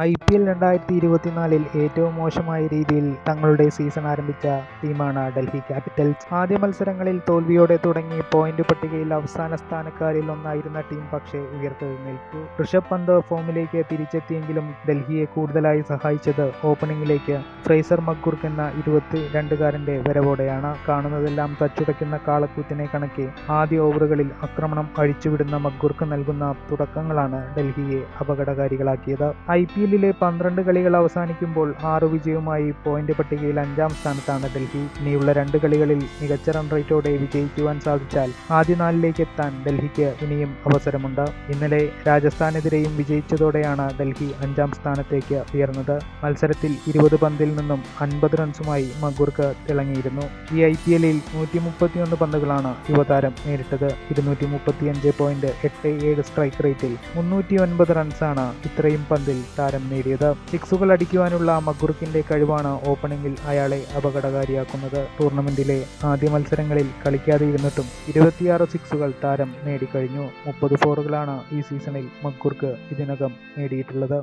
I P L രണ്ടായിരത്തി ഇരുപത്തിനാലിൽ ഏറ്റവും മോശമായ രീതിയിൽ തങ്ങളുടെ സീസൺ ആരംഭിച്ച ടീമാണ് ഡൽഹി ക്യാപിറ്റൽസ്. ആദ്യ മത്സരങ്ങളിൽ തോൽവിയോടെ തുടങ്ങി പോയിന്റ് പട്ടികയിൽ അവസാന സ്ഥാനക്കാരിൽ ഒന്നായിരുന്ന ടീം പക്ഷേ ഉയർത്തെഴുന്നേൽക്കു ഋഷഭ് പന്ത് ഫോമിലേക്ക് തിരിച്ചെത്തിയെങ്കിലും ഡൽഹിയെ കൂടുതലായി സഹായിച്ചത് ഓപ്പണിംഗിലേക്ക് ഫ്രേസർ മക്കൂർക്ക് എന്ന ഇരുപത്തി രണ്ടുകാരന്റെ വരവോടെയാണ്. കാണുന്നതെല്ലാം തച്ചുടയ്ക്കുന്ന കാളക്കൂത്തിനെ കണക്കെ ആദ്യ ഓവറുകളിൽ ആക്രമണം അഴിച്ചുവിടുന്ന മക്കൂർക്ക് നൽകുന്ന തുടക്കങ്ങളാണ് ഡൽഹിയെ അപകടകാരികളാക്കിയത്. ഐ പി എല്ലിലെ പന്ത്രണ്ട് കളികൾ അവസാനിക്കുമ്പോൾ ആറ് വിജയവുമായി പോയിന്റ് പട്ടികയിൽ അഞ്ചാം സ്ഥാനത്താണ് ഡൽഹി. ഇനിയുള്ള രണ്ട് കളികളിൽ മികച്ച റൺ റേറ്റോടെ വിജയിക്കുവാൻ സാധിച്ചാൽ ആദ്യ നാലിലേക്ക് എത്താൻ ഡൽഹിക്ക് ഇനിയും അവസരമുണ്ട്. ഇന്നലെ രാജസ്ഥാനെതിരെയും വിജയിച്ചതോടെയാണ് ഡൽഹി അഞ്ചാം സ്ഥാനത്തേക്ക് ഉയർന്നത്. മത്സരത്തിൽ ഇരുപത് പന്തിൽ നിന്നും അൻപത് റൺസുമായി മഗുർക്ക് തിളങ്ങിയിരുന്നു. ഈ ഐ പി എല്ലിൽ നൂറ്റി മുപ്പത്തിയൊന്ന് പന്തുകളാണ് യുവതാരം നേരിട്ടത്. ഇരുന്നൂറ്റി മുപ്പത്തിയഞ്ച് പോയിന്റ് എട്ട് ഏഴ് സ്ട്രൈക്ക് റേറ്റിൽ മുന്നൂറ്റി ഒൻപത് റൺസാണ് ഇത്രയും പന്തിൽ താരം നേടിയത്. സിക്സുകൾ അടിക്കുവാനുള്ള മഗുർക്കിന്റെ കഴിവാണ് ഓപ്പണിംഗിൽ അയാളെ അപകടകാരിയാക്കുന്നത്. ടൂർണമെന്റിലെ ആദ്യ മത്സരങ്ങളിൽ കളിക്കാതെ ഇരുന്നിട്ടും ഇരുപത്തിയാറ് സിക്സുകൾ താരം നേടിക്കഴിഞ്ഞു. മുപ്പത് ഫോറുകളാണ് ഈ സീസണിൽ മഗുർക്ക് ഇതിനകം നേടിയിട്ടുള്ളത്.